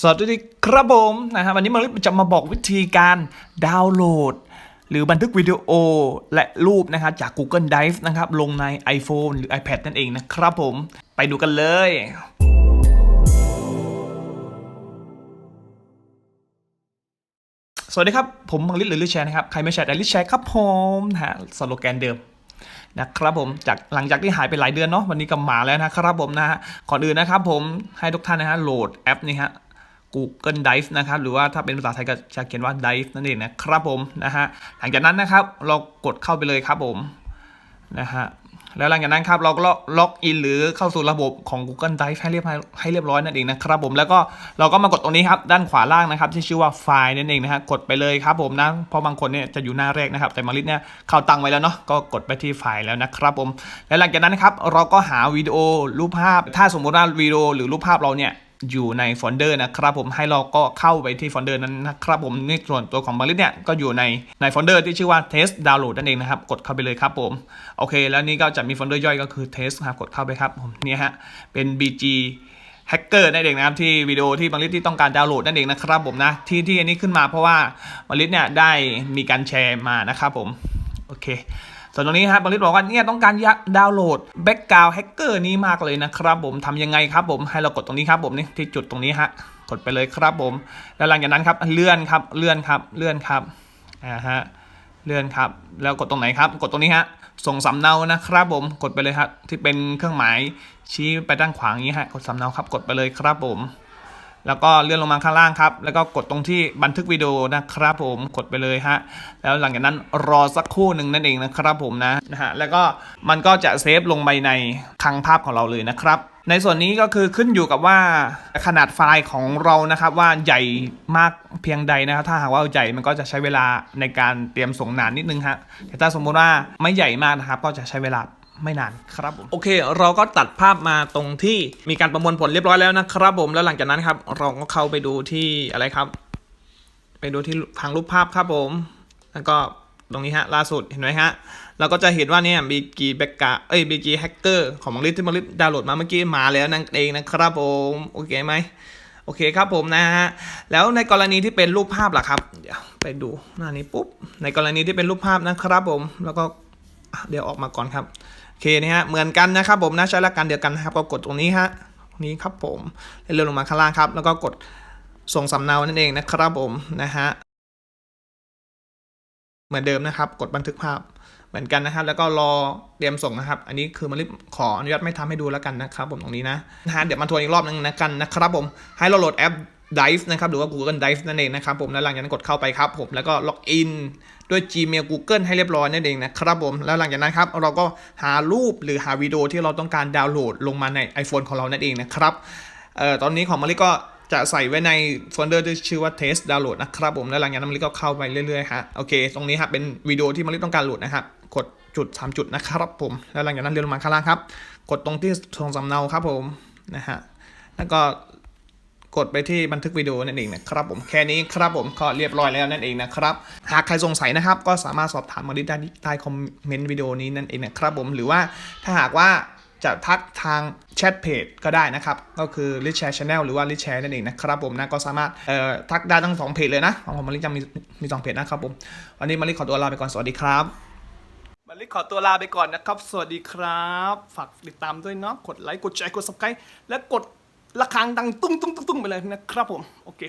สวัสดีครับผมนะฮะวันนี้มาจะมาบอกวิธีการดาวน์โหลด หรือบันทึกวิดีโอและรูปนะครับจาก Google Drive นะครับ ลงใน iPhone หรือ iPad นั่นเองนะครับผม ไปดูกันเลย สวัสดีครับ ผมบังลิศหรือลิชแชร์นะครับ ใครไม่แชร์แต่ลิชแชร์ครับผมนะฮะสโลแกนเดิมนะครับผมจากหลังจากที่หายไปหลายเดือนเนาะวันนี้ก็มาแล้วนะครับผมนะฮะก่อนอื่นนะครับผมให้ทุกท่านนะฮะโหลดแอปนี้ฮะ Google Drive นะครับ หรือว่าถ้าเป็นภาษาไทยก็จะเขียนว่า Drive นั่นเองนะครับผมนะฮะหลังจากนั้นนะครับเรากดเข้าไปเลยครับผมนะฮะแล้วหลังจากนั้นครับเราก็ล็อกอินหรือเข้าสู่ระบบของ Google Drive ให้เรียบให้เรียบร้อยนั่นเองนะครับผมแล้วก็เราก็มากดตรงนี้ครับด้านขวาล่างนะครับที่ชื่อว่าไฟล์นั่นเองนะฮะกดไปเลยครับผมนะเพราะบางคนเนี่ยจะอยู่หน้าแรกนะครับ แต่มาริสเนี่ยเข้าตังไว้แล้วเนาะก็กดไปที่ไฟล์แล้วนะครับผมและหลังจากนั้นนะครับเราก็หาวิดีโอรูปภาพ ถ้าสมมติว่าวิดีโอหรือรูปภาพเราเนี่ย อยู่ในโฟลเดอร์นะครับผมให้เราก็เข้าไปที่โฟลเดอร์นั้นนะครับผมในส่วนตัวของมาริสเนี่ยก็อยู่ในในโฟลเดอร์ที่ชื่อว่า test download นั่นเองนะครับกดเข้าไปเลยครับผมโอเค แล้วนี่ก็จะมีโฟลเดอร์ย่อยก็คือ test ครับกดเข้าไปครับผมเนี่ยฮะเป็น bg แฮกเกอร์นั่นเองนะครับที่วิดีโอที่บางลิศที่ต้องการดาวน์โหลดนั่นเองนะครับผมนะที่ที่อันนี้ขึ้นมาเพราะว่าบางลิศเนี่ยได้มีการแชร์มานะครับผมโอเค ส่วนตรงนี้ครับบางลิศบอกว่าเนี่ยต้องการดาวน์โหลดแบ็กกราวด์แฮกเกอร์นี้มากเลยนะครับผมทำยังไงครับผมให้เรากดตรงนี้ครับผมนี่ที่จุดตรงนี้ฮะกดไปเลยครับผม แล้วหลังจากนั้นครับเลื่อนครับเลื่อนครับเลื่อนครับอ่าฮะเลื่อนครับ แล้วกดตรงไหนครับ กดตรงนี้ฮะส่งสำเนานะครับผมกดไปเลยครับที่เป็นเครื่องหมายชี้ไปด้านขวาอย่างนี้ฮะกดสำเนาครับกดไปเลยครับผม แล้วก็เลื่อนลงมาข้างล่างครับ แล้วก็กดตรงที่บันทึกวิดีโอนะครับผมกดไปเลยฮะแล้วหลังจากนั้นรอสักครู่หนึ่งนั่นเองนะครับผมนะนะฮะแล้วก็มันก็จะเซฟลงไปในคลังภาพของเราเลยนะครับในส่วนนี้ก็คือขึ้นอยู่กับว่าขนาดไฟล์ของเรานะครับว่าใหญ่มากเพียงใดนะครับ ถ้าหากว่าใหญ่มันก็จะใช้เวลาในการเตรียมส่งนานนิดนึงฮะแต่ถ้าสมมุติว่าไม่ใหญ่มากนะครับ ก็จะใช้เวลา ไม่นานครับผมโอเค เราก็ตัดภาพมาตรงที่มีการประมวลผลเรียบร้อยแล้วนะครับผมแล้วหลังจากนั้นครับ เราก็เข้าไปดูที่อะไรครับ ไปดูที่ทางรูปภาพครับผม แล้วก็ตรงนี้ฮะล่าสุดเห็นไหมฮะเราก็จะเห็นว่าเนี่ยบีกีแบกกาเอ้ยบีกีแฮกเกอร์ของมังลิสที่มังลิสดาวน์โหลดมาเมื่อกี้มาแล้วนั่นเองนะครับผมโอเคไหมโอเคครับผมนะฮะแล้วในกรณีที่เป็นรูปภาพล่ะครับเดี๋ยวไปดูหน้านี้ปุ๊บในกรณีที่เป็นรูปภาพนะครับผมแล้วก็เดี๋ยวออกมาก่อนครับ เคนะฮะเหมือนกันนะครับผมนะใช้หลักการเดียวกันนะครับก็กดตรงนี้ฮะตรงนี้ครับผมเลื่อนลงมาข้างล่างครับ แล้วก็กดส่งสำเนานั่นเองนะครับผมนะฮะเหมือนเดิมนะครับ กดบันทึกภาพเหมือนกันนะครับ แล้วก็รอเตรียมส่งนะครับ อันนี้คือมาริบขออนุญาตไม่ทำให้ดูแล้วกันนะครับ ผมตรงนี้นะนะฮะเดี๋ยวมาทวนอีกรอบนึงนะกันนะครับผมให้เราโหลดแอป Drive นะครับหรือว่า Google Drive นั่นเองนะครับผมแล้วหลังจากนั้นกดเข้าไปครับผมแล้วก็ล็อกอินด้วย Gmail Google ให้เรียบร้อยนั่นเองนะครับผมแล้วหลังจากนั้นครับเราก็หารูปหรือหาวิดีโอที่เราต้องการดาวน์โหลดลงมาใน iPhone ของเรานั่นเองนะครับเอ่อตอนนี้ของมาริก็จะใส่ไว้ในโฟลเดอร์ที่ชื่อว่า test download นะครับผมแล้วหลังจากนั้นมาริก็เข้าไปเรื่อยๆฮะโอเค ตรงนี้ครับเป็นวิดีโอที่มาริต้องการโหลดนะครับกดจุด 3 จุดนะครับผมแล้วหลังจากนั้นเลื่อนลงมาข้างล่างครับ กดตรงที่ส่งสำเนาครับผมนะฮะแล้วก็ กดไปที่บันทึกวิดีโอนั่นเองนะครับผมแค่นี้ครับผมก็เรียบร้อยแล้วนั่นเองนะครับหากใครสงสัยนะครับ ก็สามารถสอบถามมาได้ใต้คอมเมนต์วิดีโอนี้นั่นเองนะครับผมหรือว่าถ้าหากว่าจะทักทางแชทเพจก็ได้นะครับ ก็คือ r i c h Share Channel หรือว่า r i c h Share นั่นเองนะครับผมนะก็สามารถเอ่อทักได้ทั้งสองเพจเลยนะของผมมาริจะมีมีสองเพจนะครับผมวันนี้มาริขอตัวลาไปก่อนสวัสดีครับมาริขอตัวลาไปก่อนนะครับ สวัสดีครับ ฝากติดตามด้วยเนาะกดไลค์กดแชร์กด subscribe และกด ระฆังดังตุ้งตุ้งตุ้งตุ้งไปเลยนะครับผม โอเค